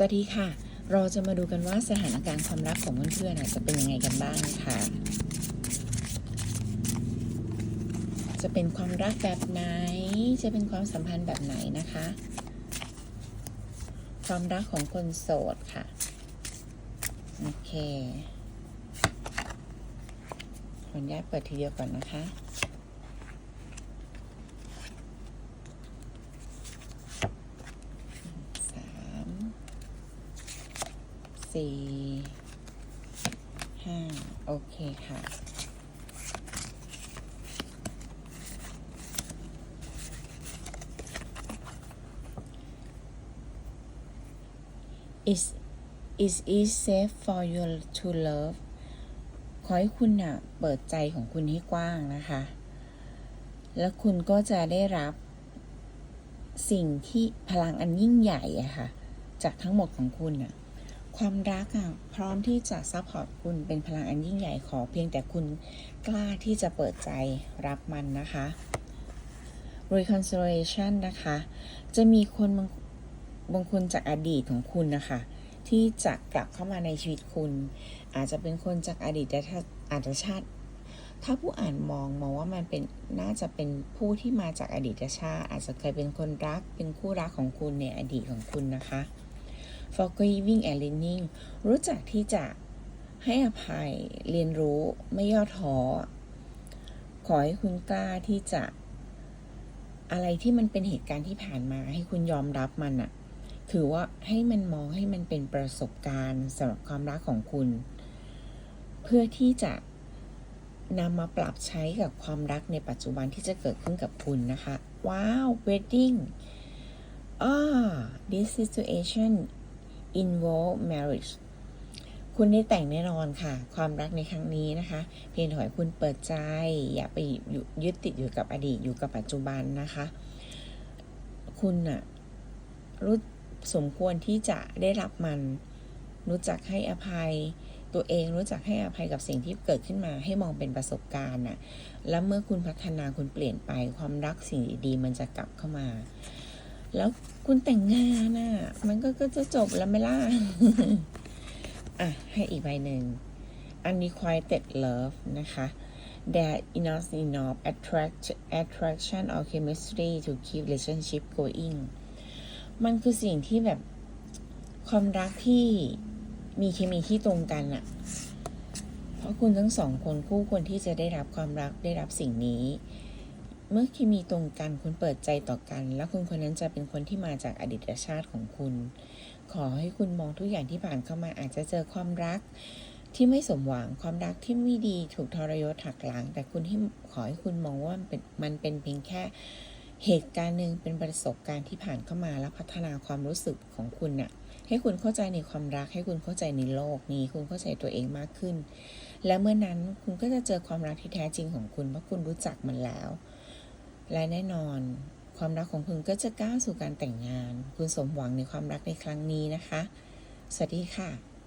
สวัสดีค่ะ เราจะมาดูกันว่าสถานการณ์ความรักของเพื่อนๆจะเป็นยังไงกันบ้างค่ะ จะเป็นความรักแบบไหน จะเป็นความสัมพันธ์แบบไหนนะคะ ความรักของคนโสดค่ะ โอเคขออนุญาตเปิดทีเดียวก่อนนะคะ สาม สี่ห้าโอเคค่ะ is is it safe for you to love ขอให้คุณน่ะ เปิดใจของคุณให้กว้างนะคะ แล้วคุณก็จะได้รับสิ่งที่พลังอันยิ่งใหญ่อะค่ะ จากทั้งหมดของคุณน่ะ ความรักอะพร้อมที่จะซัพพอร์ตคุณเป็นพลังอันยิ่งใหญ่ขอเพียงแต่คุณกล้าที่จะเปิดใจรับมันนะคะ reconciliation นะคะ จะมีคนบางบางคนจากอดีตของคุณนะคะ ที่จะกลับเข้ามาในชีวิตคุณ อาจจะเป็นคนจากอดีตอาจจะชาติ ถ้าผู้อ่านมองมองว่ามันเป็นน่าจะเป็นผู้ที่มาจากอดีตชาติ อาจจะเคยเป็นคนรักเป็นคู่รักของคุณในอดีตของคุณนะคะ forgiving and learning รู้จักที่จะให้อภัยเรียนรู้ไม่ย่อท้อ ขอให้คุณกล้าที่จะ อะไรที่มันเป็นเหตุการณ์ที่ผ่านมา ให้คุณยอมรับมันอะถือว่าให้มันมองให้มันเป็นประสบการณ์สำหรับความรักของคุณ เพื่อที่จะนำมาปรับใช้กับความรักในปัจจุบันที่จะเกิดขึ้นกับคุณนะคะ ว้าว wedding อ่า this situation involve marriage คุณได้แต่งแน่นอนค่ะ ความรักในครั้งนี้นะคะ เพียงแต่ขอให้คุณเปิดใจ อย่าไปยึดติดอยู่กับอดีตอยู่กับปัจจุบันนะคะ คุณน่ะรู้สมควรที่จะได้รับมัน รู้จักให้อภัยตัวเองรู้จักให้อภัยกับสิ่งที่เกิดขึ้นมาให้มองเป็นประสบการณ์น่ะ แล้วเมื่อคุณพัฒนาคุณเปลี่ยนไปความรักสิ่งดีๆมันจะกลับเข้ามา แล้วคุณแต่งงานน่ะ มันก็ก็จะจบแล้วไหม่ล่ะ อะ ให้อีกใบหนึ่ง unrequited love นะคะ there is not enough attract attraction or chemistry to keep relationship going มันคือสิ่งที่แบบความรักที่มีเคมีที่ตรงกันอะเพราะคุณทั้งสองคนคู่ควรที่จะได้รับความรักได้รับสิ่งนี้ เมื่อเคมีตรงกันคุณเปิดใจต่อกัน แล้วคนคนนั้นจะเป็นคนที่มาจากอดีตชาติของคุณ ขอให้คุณมองทุกอย่างที่ผ่านเข้ามาอาจจะเจอความรักที่ไม่สมหวังความรักที่ไม่ดีถูกทรยศหักหลัง แต่คุณที่ขอให้คุณมองว่ามันเป็นมันเป็นเพียงแค่เหตุการณ์หนึ่งเป็นประสบการณ์ที่ผ่านเข้ามาแล้วพัฒนาความรู้สึกของคุณน่ะ ให้คุณเข้าใจในความรัก ให้คุณเข้าใจในโลกนี้ คุณเข้าใจตัวเองมากขึ้น และเมื่อนั้นคุณก็จะเจอความรักที่แท้จริงของคุณเพราะคุณรู้จักมันแล้ว และแน่นอน ความรักของคุณก็จะก้าวสู่การแต่งงาน คุณสมหวังในความรักในครั้งนี้นะคะ สวัสดีค่ะ